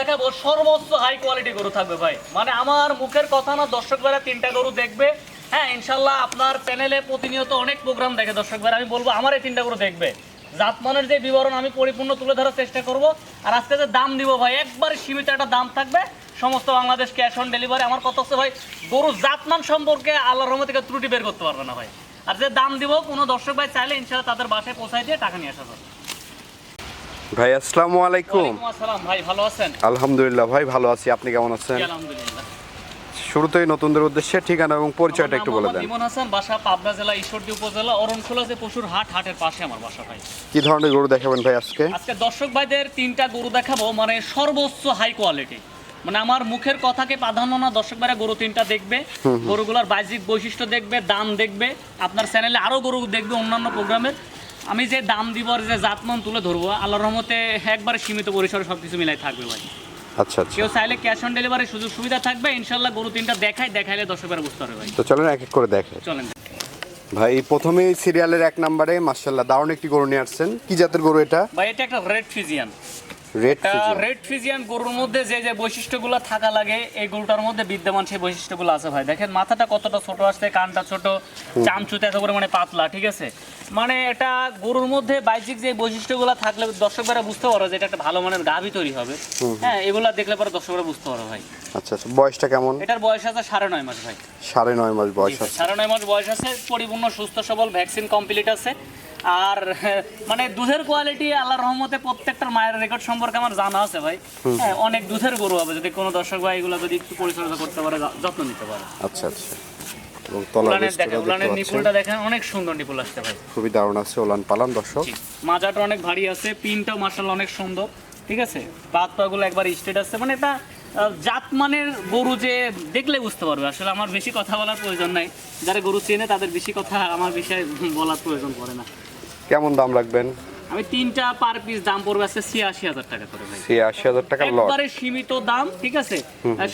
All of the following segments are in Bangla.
দেখাবো, সর্বোচ্চ হাই কোয়ালিটি গরু থাকবে ভাই। মানে আমার মুখের কথা না, দর্শক ভাইরা তিনটা গরু দেখবে। হ্যাঁ ইনশাল্লাহ আপনার চ্যানেলে প্রতিনিয়ত অনেক প্রোগ্রাম দেখে দর্শক ভাইরা। আমি বলব আমার এই তিনটা গরু দেখবে। জাতমানের যে বিবরণ আমি পরিপূর্ণ তুলে ধরার চেষ্টা করব। আর আজকে যে দাম দিব ভাই, একবারে সীমিত একটা দাম থাকবে। সমস্ত বাংলাদেশ ক্যাশ অন ডেলিভারি আমার কথা হচ্ছে ভাই, গরু জাতমান সম্পর্কে আল্লাহর রহমত থেকে ত্রুটি বের করতে পারবে না ভাই। আর যে দাম দিব, কোনো দর্শক ভাই চাইলে ইনশাল্লাহ তাদের বাসায় পৌঁছায় দিয়ে টাকা নিয়ে আসা যাবে। ভাই আসসালামু আলাইকুম। ভাই ভালো আছেন? আলহামদুলিল্লাহ ভাই ভালো আছি। আপনি কেমন আছেন? আলহামদুলিল্লাহ। শুরুতেই নতুনদের উদ্দেশ্যে ঠিকানা এবং পরিচয়টা একটু বলে দেন। ইমন হাসান বাসা পাবনা জেলা ঈশ্বরদী উপজেলা অরণখোলা যে পশুর হাট হাটের পাশে আমার বাসা ভাই। কি ধরনের গরু দেখাবেন ভাই আজকে? আজকে দর্শক ভাইদের তিনটা গরু দেখাবো মানে সর্বোচ্চ হাই কোয়ালিটি মানে আমার মুখের কথাকে প্রাধান্য না দর্শক ভাইরা গরু তিনটা দেখবে গরুগুলোর বাহ্যিক বৈশিষ্ট্য দেখবে দাম দেখবে আপনার চ্যানেলে আরও গরু দেখবে অন্যান্য প্রোগ্রামের আমি যে দাম দিব যে জাত মন তুলে ধরবো আল্লাহর রহমতে একবার সীমিত পরিসরে সবকিছু মিলাই থাকবে ভাই। আচ্ছা আচ্ছা। কেউ চাইলে ক্যাশ অন ডেলিভারি সুযোগ সুবিধা থাকবে ইনশাল্লাহ গরু তিনটা দেখাই দেখাইলে দর্শকের বুঝতে পারবে ভাই। তো চলেন এক এক করে দেখে চলেন। ভাই প্রথমেই সিরিয়ালের এক নম্বরে মার্শাল্লাহ দারুণ একটি গরু নিয়ে আসছেন। কি জাতের গরু এটা? ভাই এটা একটা রেড ফিজিয়ান রেড ফিজিয়ান গরুর মধ্যে যে যে বৈশিষ্ট্যগুলো থাকা লাগে এই গরুটার মধ্যে বিদ্যমান সেই বৈশিষ্ট্যগুলো আছে ভাই। দেখেন মাথাটা কতটা ছোট আসছে কানটা ছোট চামচুতে এত করে মানে পাতলা ঠিক আছে? মানে এটা গরুর মধ্যে বাহ্যিক যে বৈশিষ্ট্যগুলো থাকলে দর্শকরা বুঝতে পারো যে এটা একটা ভালো মানের গাভী তৈরি হবে। হ্যাঁ এগুলা দেখলে পরে দর্শকরা বুঝতে পারো ভাই। আচ্ছা আচ্ছা বয়সটা কেমন? এটার বয়স আছে সাড়ে নয় মাস ভাই। সাড়ে নয় মাস বয়স আছে। সাড়ে নয় মাস বয়স আছে পরিপূর্ণ সুস্থ সবল ভ্যাকসিন কমপ্লিট আছে। আর মানে দুধের কোয়ালিটি আল্লাহর রহমতে প্রত্যেকটার মায়ের রেকর্ড সম্পর্কে আমার জানা আছে ভাই। হ্যাঁ অনেক দুধের গরু হবে যদি কোনো দর্শক ভাই এগুলো যদি একটু পরিচর্যা করতে পারে যত্ন নিতে পারে। আচ্ছা আচ্ছা। এবং তলার দেখেন দেখতে উলানের পাচ্ছেন। নিপুলটা দেখেন অনেক সুন্দর নিপুল আসছে ভাই। খুবই দারুণ আছে ওলান পালান দর্শক। মাজাটা অনেক ভারী আছে পিনটাও মার্শাল অনেক সুন্দর ঠিক আছে? পাত পাগুলো একবার স্ট্রেট আছে মানে এটা আহ, জাতমানের গরু যে দেখলে বুঝতে পারবে আসলে আমার বেশি কথা বলার প্রয়োজন নাই। যারা গরু চেনে তাদের বেশি কথা আমার বিষয়ে বলার প্রয়োজন পড়ে না। কেমন দাম রাখবেন? আমি তিনটা পার পিস দাম পড়বে আছে ছিয়াশি হাজার টাকা করে ভাই। ছিয়াশি হাজার টাকা লট একবারে সীমিত দাম ঠিক আছে?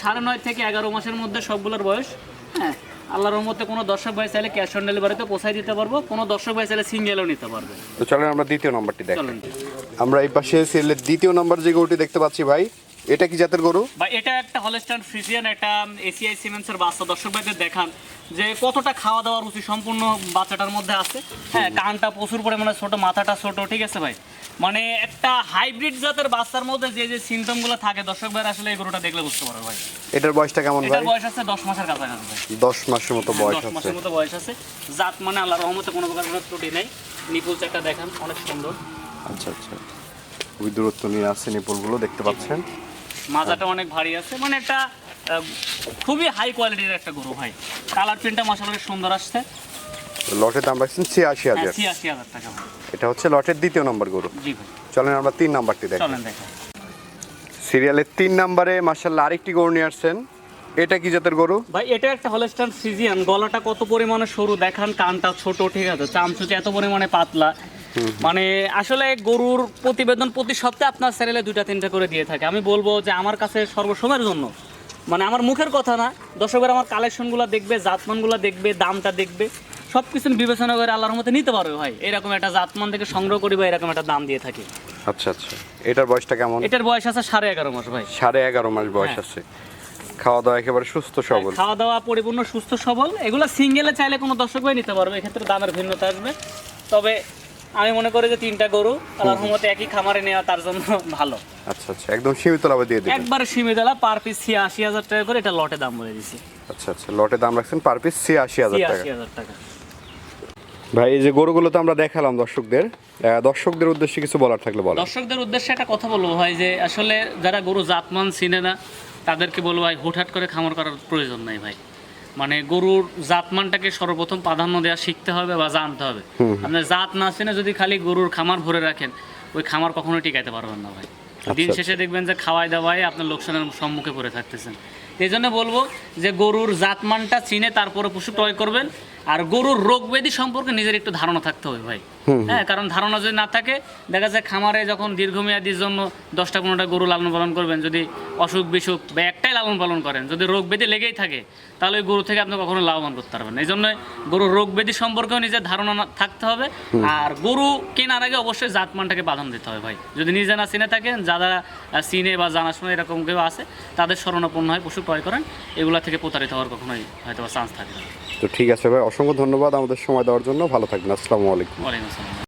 সাড়ে নয় থেকে এগারো মাসের মধ্যে সবগুলোর বয়স হ্যাঁ? আল্লাহর রহমতে কোনো দর্শক ভাই চাইলে ক্যাশ অন ডেলিভারিতে পৌঁছাই দিতে পারব কোনো দর্শক ভাই চাইলে সিঙ্গেলও নিতে পারবে। তো চলেন আমরা দ্বিতীয় নম্বরটি দেখি। চলেন। আমরা এই পাশে সিরিয়ালের দ্বিতীয় নম্বর যে গরুটি দেখতে পাচ্ছি ভাই এটা কি জাতের গরু? বা এটা একটা হলস্টাইন ফ্রিজিয়ান একটা এসিআই সিমেন্টসের বাচ্চা। দর্শক ভাইদের দেখান যে কতটা খাওয়া দাওয়ার রুচি সম্পূর্ণ বাচ্চাটার মধ্যে আছে। হ্যাঁ কানটা প্রচুর পরিমাণে ছোট মাথাটা ছোট ঠিক আছে ভাই? মানে একটা হাইব্রিড জাতের বাচ্চার মধ্যে যে যে সিমটমগুলো থাকে দর্শক ভাই আসলে এই গরুটা দেখলে বুঝতে পারবে ভাই। এটার বয়সটা কেমন ভাই? এটার বয়স আছে দশ মাসের কাছাকাছি ভাই। দশ মাসের মতো বয়স দশ আছে। মাসের মতো বয়স আছে। জাত মানে আল্লাহর রহমতে কোনো প্রকার কোনো ত্রুটি নেই। নিপুল একটা দেখান অনেক সুন্দর। আচ্ছা আচ্ছা। খুবই দূরত্ব নিয়ে আছে নিপুলগুলো দেখতে পাচ্ছেন। মাজাটা অনেক ভারী আছে। মানে একটা খুবই হাই কোয়ালিটির একটা গরু ভাই। কালার প্রিন্টটা মশলা সুন্দর আসছে। লটের দাম রাখছেন ছিয়াশি হ্যাঁ হাজার। ছিয়াশি হাজার টাকা এটা হচ্ছে লটের দ্বিতীয় নম্বর গরু। জি ভাই। চলেন আমরা তিন নাম্বারটি দেখি। চলেন দেখেন। সিরিয়ালের তিন নাম্বারে মার্শাল্লাহ আরেকটি গরু নিয়ে আসছেন। এটা কি জাতের গরু? ভাই এটা একটা হলস্টার ফিজিয়ান গলাটা কত পরিমাণে সরু দেখান কানটা ছোট ঠিক আছে? চামচুচে এত পরিমাণে পাতলা। মানে আসলে গরুর প্রতিবেদন প্রতি সপ্তাহে আপনার চ্যানেলে দুইটা তিনটা করে দিয়ে থাকে। আমি বলব যে আমার কাছে সর্বসময়ের জন্য মানে আমার মুখের কথা না দর্শকের আমার কালেকশনগুলো দেখবে জাতমানগুলো দেখবে দামটা দেখবে সব কিছু বিবেচনা করে আল্লাহর মতো নিতে পারবে ভাই। এরকম একটা জাতমান থেকে সংগ্রহ করি বা এরকম একটা দাম দিয়ে থাকি। আচ্ছা আচ্ছা। এটার বয়সটা কেমন? এটার বয়স আছে সাড়ে এগারো মাস ভাই। সাড়ে এগারো মাস বয়স হ্যাঁ। আছে। খাওয়া দাওয়া একেবারে সুস্থ সবল। খাওয়া দাওয়া পরিপূর্ণ সুস্থ সবল। এগুলো সিঙ্গেলে চাইলে কোনো দর্শক ভাই নিতে পারবে এক্ষেত্রে দামের ভিন্নতা আসবে। তবে আমি মনে করি যে তিনটা গরু আল্লাহর রহমতে একই খামারে নেওয়া তার জন্য ভালো। আচ্ছা আচ্ছা। একদম সীমিত লাভে দিয়ে দেবেন। একবারে সীমিতলা পার পিস ছিয়াশি হাজার টাকা করে এটা লটে দাম বলে দিছি। আচ্ছা আচ্ছা। লটে দাম রাখছেন পার পিস ছিয়াশি হাজার টাকা। ছিয়াশি হাজার টাকা। ভাই এই যে গরুগুলো তো আমরা দেখালাম দর্শকদের দর্শকদের উদ্দেশ্যে কিছু বলার থাকলে বলো দর্শকদের উদ্দেশ্যে একটা কথা বলব ভাই যে আসলে যারা গরু জাতমান চিনে না তাদেরকে বলব ভাই হুটহাট করে খামার করার প্রয়োজন নাই ভাই। মানে গরুর জাতমানটাকে সর্বপ্রথম প্রাধান্য দেওয়া শিখতে হবে বা জানতে হবে। আপনার জাত না চিনে যদি খালি গরুর খামার ভরে রাখেন ওই খামার কখনোই টিকাইতে পারবেন না ভাই। দিন আচ্ছা। শেষে দেখবেন যে খাওয়াই দাওয়াই আপনার লোকসানের সম্মুখে পড়ে থাকতেছেন। এই জন্য বলব যে গরুর জাতমানটা চিনে তারপরে পশু ক্রয় করবেন আর গরুর রোগ ব্যাধি সম্পর্কে নিজের একটু ধারণা থাকতে হবে ভাই। হ্যাঁ কারণ ধারণা যদি না থাকে দেখা যায় খামারে যখন দীর্ঘমেয়াদীর জন্য দশটা পনেরোটা গরু লালন পালন করবেন যদি অসুখ বিসুখ বা একটাই লালন পালন করেন যদি রোগ ব্যাধি লেগেই থাকে তাহলে ওই গরু থেকে আপনি কখনো লাভবান করতে পারবেন এই জন্য গরুর রোগ ব্যাধি সম্পর্কেও নিজের ধারণা থাকতে হবে। আর গরু কেনার আগে অবশ্যই জাতমানটাকে প্রাধান্য দিতে হবে ভাই। যদি নিজে না চিনে থাকেন যারা চিনে বা জানাশোনা এরকম কেউ আছে তাদের শরণাপন্ন হয় পশু ক্রয় করেন। এগুলা থেকে প্রতারিত হওয়ার কখনোই হয়তো চান্স থাকে না। তো ঠিক আছে ভাই অসংখ্য ধন্যবাদ আমাদের সময় দেওয়ার জন্য। ভালো থাকবেন আসসালামু আলাইকুম। ওয়ালাইকুম আসসালাম।